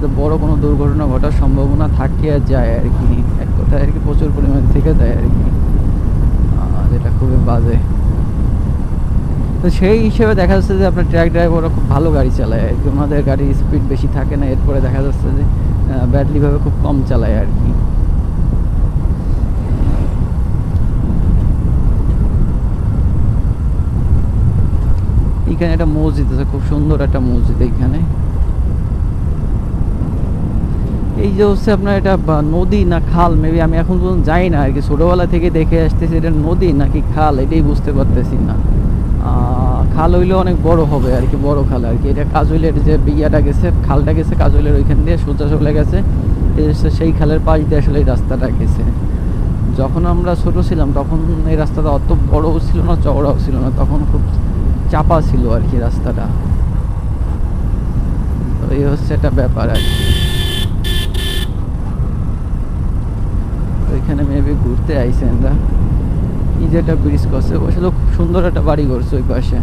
এতে বড় কোনো দুর্ঘটনা ঘটার সম্ভাবনা থাকে যায় আর কি। এক কথায় আর কি প্রচুর পরিমাণে থেকে যায় আর কি। যেটা খুবই বাজে। তো সেই হিসেবে দেখা যাচ্ছে যে আপনার ট্রাক ড্রাইভাররা খুব ভালো গাড়ি চালায় আর কি। ওনাদের গাড়ির স্পিড বেশি থাকে না, এরপরে দেখা যাচ্ছে যে ব্যাডলিভাবে খুব কম চালায় আর কি। এখানে একটা মসজিদ আছে, খুব সুন্দর একটা মসজিদ এইখানে এই যে হচ্ছে আপনার এটা নদী না খাল মেবি আমি এখন পর্যন্ত যাই না, আর কি ছোটোবেলা থেকে দেখে আসতেছি এটা নদী নাকি খাল, এটাই বুঝতে পারতেছি না। খাল হইলে অনেক বড় হবে আর কি, বড় খাল আর কি। এটা কাজলের যে বিয়াটা গেছে, খালটা গেছে কাজলের ওইখান দিয়ে সোজা চলে গেছে সেই খালের পাশ দিয়ে আসলে এই রাস্তাটা গেছে। যখন আমরা ছোট ছিলাম, তখন এই রাস্তাটা অত বড়ও ছিল না, চওড়াও ছিল না, তখন খুব চাপা ছিল আর কি রাস্তাটা। তো এই হচ্ছে একটা ব্যাপার আর কি। ওইখানে মেবি ঘুরতে আইসে আমরা এই যে একটা ব্রিজ করছে আসলে খুব সুন্দর একটা বাড়ি করছে ওই পাশে।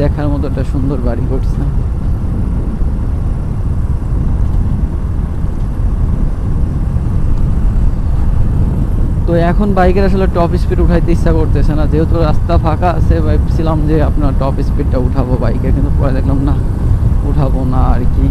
দেখার মতো একটা সুন্দর বাড়ি করছে। তো এখন বাইকের আসলে টপ স্পিড উঠাইতে ইচ্ছা করতেছে না। যেহেতু রাস্তা ফাঁকা আছে, ভাবছিলাম যে আপনার টপ স্পিডটা উঠাবো বাইকে, কিন্তু পরে দেখলাম না, উঠাবো না আর কি।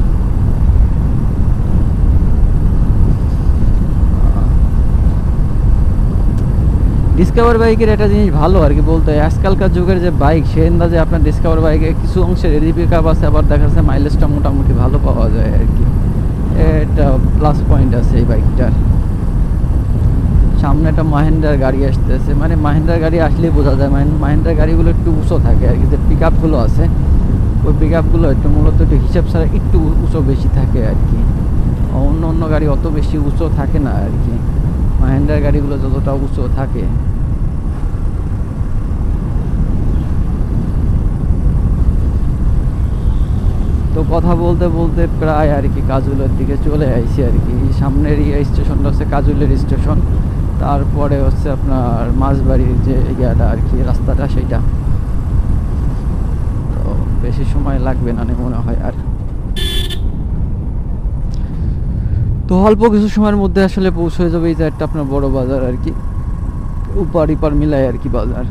ডিসকভার বাইকের একটা জিনিস ভালো আর কি বলতে হয়। আজকালকার যুগের যে বাইক সে আন্দাজে আপনার ডিসকভার বাইকে কিছু অংশের এডি পিক আপ আছে, আবার দেখা যাচ্ছে মাইলেজটা মোটামুটি ভালো পাওয়া যায় আর কি। এটা প্লাস পয়েন্ট আছে এই বাইকটার সামনে একটা মাহেন্দ্রার গাড়ি আসতেছে। মানে মাহেন্দ্রার গাড়ি আসলেই বোঝা যায়। মাহেন- মাহেন্দ্রার গাড়িগুলো একটু উঁচু থাকে আর কি। যে পিক আপগুলো আছে, ওই পিক আপগুলো একটু মূলত একটু হিসাব ছাড়া একটু উঁচু বেশি থাকে আর কি। অন্য অন্য গাড়ি অত বেশি উঁচু থাকে না আর কি। মাহেন্দ্রার গাড়িগুলো যতটা উঁচু থাকে। তো কথা বলতে বলতে প্রায় আর কি কাজুলের দিকে চলে আইছি আর কি। সামনের ইয়ে স্টেশনটা হচ্ছে কাজুলের স্টেশন। তারপরে হচ্ছে আপনার মাঝবাড়ির যে ইয়াটা আর কি, রাস্তাটা সেইটা। তো বেশি সময় লাগবে নে মনে হয় আর। তো অল্প কিছু সময়ের মধ্যে আসলে পৌঁছে যাবে, এই একটা আপনার বড় বাজার আর কি। উপার ইপার মিলায় আর কি বাজার।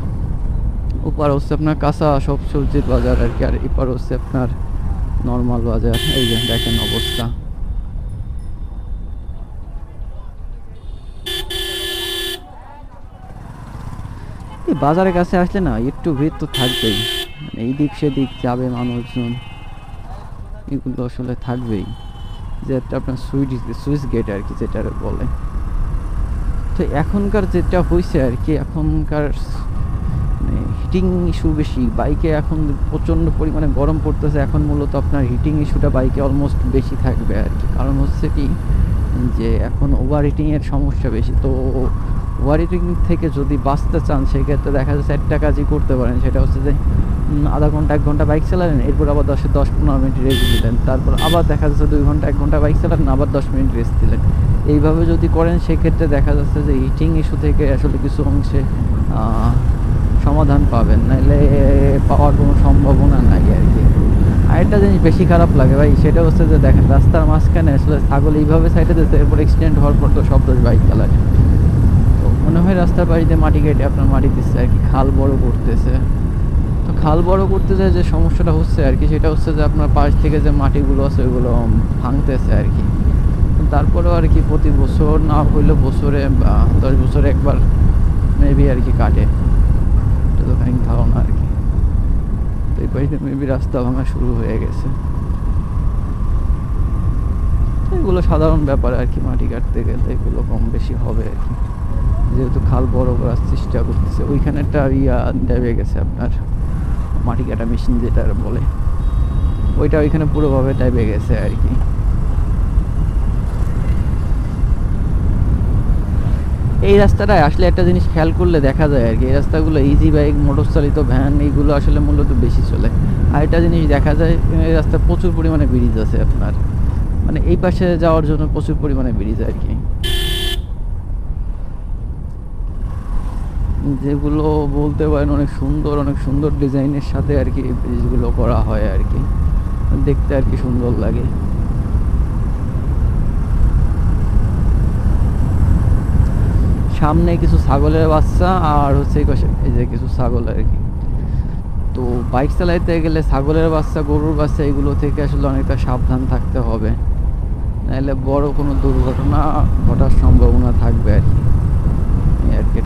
উপার হচ্ছে আপনার কাঁচা সব সবজির বাজার আর কি, আর এপার হচ্ছে আপনার নর্মাল বাজার। এই যে দেখেন অবস্থা। এই বাজারের কাছে আসলে না, একটু ভিড় তো থাকবেই। মানে এই দিক সেদিক যাবে মানুষজন। এগুলো আসলে থাকবেই। যে একটা আপনার সুইচ সুইচ গেট আর কি যেটা বলে। তো এখনকার যেটা হয়েছে আর কি, এখনকার মানে হিটিং ইস্যু বেশি। বাইকে এখন প্রচণ্ড পরিমাণে গরম পড়তেছে, এখন মূলত আপনার হিটিং ইস্যুটা বাইকে অলমোস্ট বেশি থাকবে আর কি। কারণ হচ্ছে কি, যে এখন ওভার হিটিংয়ের সমস্যা বেশি। তো হিটিং থেকে যদি বাঁচতে চান, সেক্ষেত্রে দেখা যাচ্ছে একটা কাজই করতে পারেন। সেটা হচ্ছে যে আধা ঘণ্টা, এক ঘণ্টা বাইক চালালেন, এরপর আবার দশে, দশ, পনেরো মিনিট রেস্ট দিলেন তারপর আবার দেখা যাচ্ছে দুই ঘণ্টা, এক ঘণ্টা বাইক চালালেন, আবার দশ মিনিট রেস্ট দিলেন এইভাবে যদি করেন, সেক্ষেত্রে দেখা যাচ্ছে যে হিটিং ইস্যু থেকে আসলে কিছু অংশে সমাধান পাবেন। নাহলে পাওয়ার কোনো সম্ভাবনা নাই আর কি। আরেকটা জিনিস বেশি খারাপ লাগে ভাই, সেটা হচ্ছে যে, দেখেন, রাস্তার মাঝখানে আসলে ছাগল এইভাবে সাইডে দিচ্ছে এরপর এক্সিডেন্ট হওয়ার পর তো সব দোষ বাইক চালায়। মনে হয় রাস্তার বাড়িতে মাটি কেটে আপনার মাটি দিচ্ছে আর কি, খাল বড় করতেছে। তো খাল বড় করতে যায় যে সমস্যাটা হচ্ছে আর কি, সেটা হচ্ছে যে আপনার পাশ থেকে যে মাটিগুলো আছে ওইগুলো ভাঙতেছে আর কি। তারপরেও আর কি প্রতি বছর না হইলেও বছরে দশ বছরে একবার মেবি আর কি কাটে। ধারণা আর কি। তো এই পাশে মেবি রাস্তা ভাঙা শুরু হয়ে গেছে। এগুলো সাধারণ ব্যাপার আর কি, মাটি কাটতে গেলে এগুলো কম বেশি হবে আর কি। যেহেতু খাল বড় করার চেষ্টা করতেছে, ওইখানে একটা ইয়া দেবে গেছে আপনার, মাটি কাটা মেশিন যেটা বলে। ওইটা ওইখানে পুরোভাবে টাইপে গেছে আর কি। এই রাস্তাটায় আসলে একটা জিনিস খেয়াল করলে দেখা যায় আর কি, এই রাস্তাগুলো ইজি বাইক মোটর চালিত ভ্যান এইগুলো আসলে মূলত বেশি চলে। আর একটা জিনিস দেখা যায়, এই রাস্তায় প্রচুর পরিমাণে ব্রিজ আছে আপনার। মানে এই পাশে যাওয়ার জন্য প্রচুর পরিমাণে ব্রিজ আর কি। যেগুলো বলতে পারেন অনেক সুন্দর অনেক সুন্দর ডিজাইনের সাথে আর কি ব্রিজগুলো করা হয় আর কি। দেখতে আর কি সুন্দর লাগে। সামনে কিছু ছাগলের বাচ্চা আর হচ্ছে এই যে কিছু ছাগল আর কি। তো বাইক চালাইতে গেলে ছাগলের বাচ্চা, গরুর বাচ্চা, এগুলো থেকে আসলে অনেকটা সাবধান থাকতে হবে। নাহলে বড় কোনো দুর্ঘটনা ঘটার সম্ভাবনা থাকবে আর কি। আর কি।